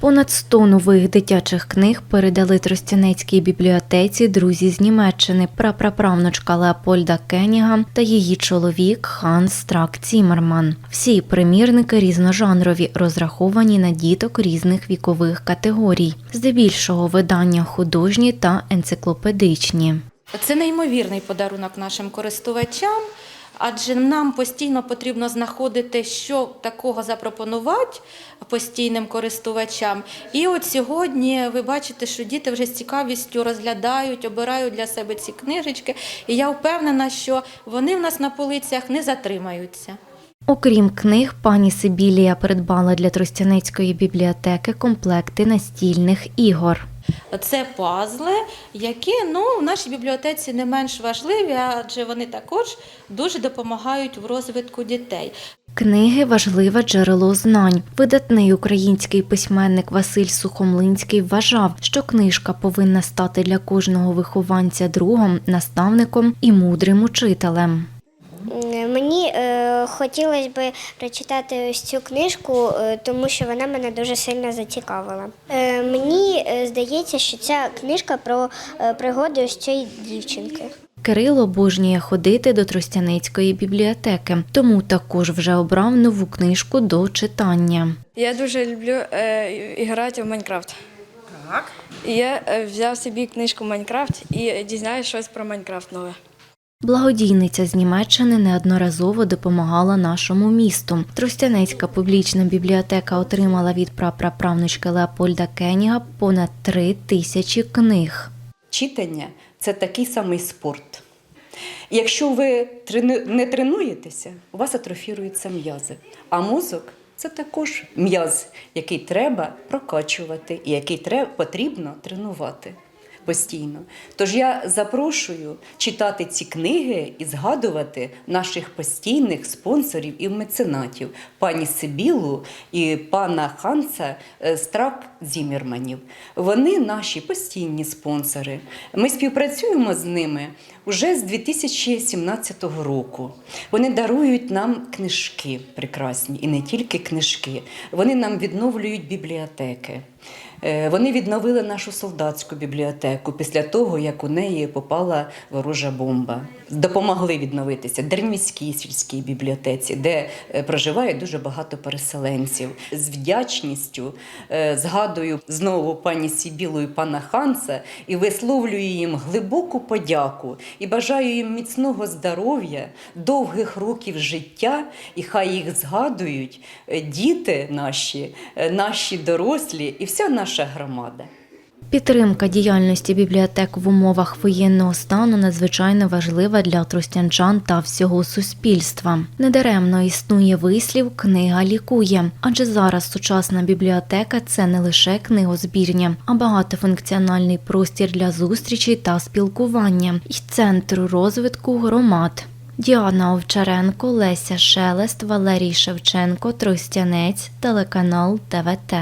Понад 100 нових дитячих книг передали Тростянецькій бібліотеці друзі з Німеччини, прапраправнучка Леопольда Кеніга та її чоловік Ханс Страк Цімерман. Всі примірники різножанрові, розраховані на діток різних вікових категорій. Здебільшого видання художні та енциклопедичні. Це неймовірний подарунок нашим користувачам, адже нам постійно потрібно знаходити, що такого запропонувати постійним користувачам. І от сьогодні ви бачите, що діти вже з цікавістю розглядають, обирають для себе ці книжечки. І я впевнена, що вони в нас на полицях не затримаються. Окрім книг, пані Сибілія придбала для Тростянецької бібліотеки комплекти настільних ігор. Це пазли, які ну, в нашій бібліотеці не менш важливі, адже вони також дуже допомагають в розвитку дітей. Книги важливе джерело знань. Видатний український письменник Василь Сухомлинський вважав, що книжка повинна стати для кожного вихованця другом, наставником і мудрим учителем. Хотілося б прочитати ось цю книжку, е, тому що вона мене дуже сильно зацікавила. Е, мені е, здається, що ця книжка про пригоди ось цієї дівчинки. Кирило обожнює ходити до Тростянецької бібліотеки, тому також вже обрав нову книжку до читання. Я дуже люблю е, грати в Майнкрафт. Так. І я взяв собі книжку Майнкрафт і дізнаюся щось про Майнкрафт нове. Благодійниця з Німеччини неодноразово допомагала нашому місту. Тростянецька публічна бібліотека отримала від прапраправнучки Леопольда Кеніга понад три тисячі книг. Читання це такий самий спорт. Якщо ви не тренуєтеся, у вас атрофіруються м'язи. А мозок це також м'яз, який треба прокачувати і який потрібно тренувати постійно. Тож я запрошую читати ці книги і згадувати наших постійних спонсорів і меценатів, пані Сибілу і пана Ханса е, Страк Зімірманів. Вони наші постійні спонсори. Ми співпрацюємо з ними уже з 2017 року. Вони дарують нам книжки прекрасні, і не тільки книжки. Вони нам відновлюють бібліотеки. Е, Вони відновили нашу солдатську бібліотеку після того, як у неї попала ворожа бомба. Допомогли відновитися Дерміській сільській бібліотеці, де е, проживає дуже багато переселенців. З вдячністю е, згадую знову пані Сібілу і пана Ханса і висловлюю їм глибоку подяку і бажаю їм міцного здоров'я, довгих років життя, і хай їх згадують діти наші, наші дорослі і вся наша громада. Підтримка діяльності бібліотек в умовах воєнного стану надзвичайно важлива для тростянчан та всього суспільства. Недаремно існує вислів Книга лікує, адже зараз сучасна бібліотека це не лише книгозбірня, а багатофункціональний простір для зустрічей та спілкування і центру розвитку громад. Діана Овчаренко, Леся Шелест, Валерій Шевченко, Тростянець, телеканал ТВТ.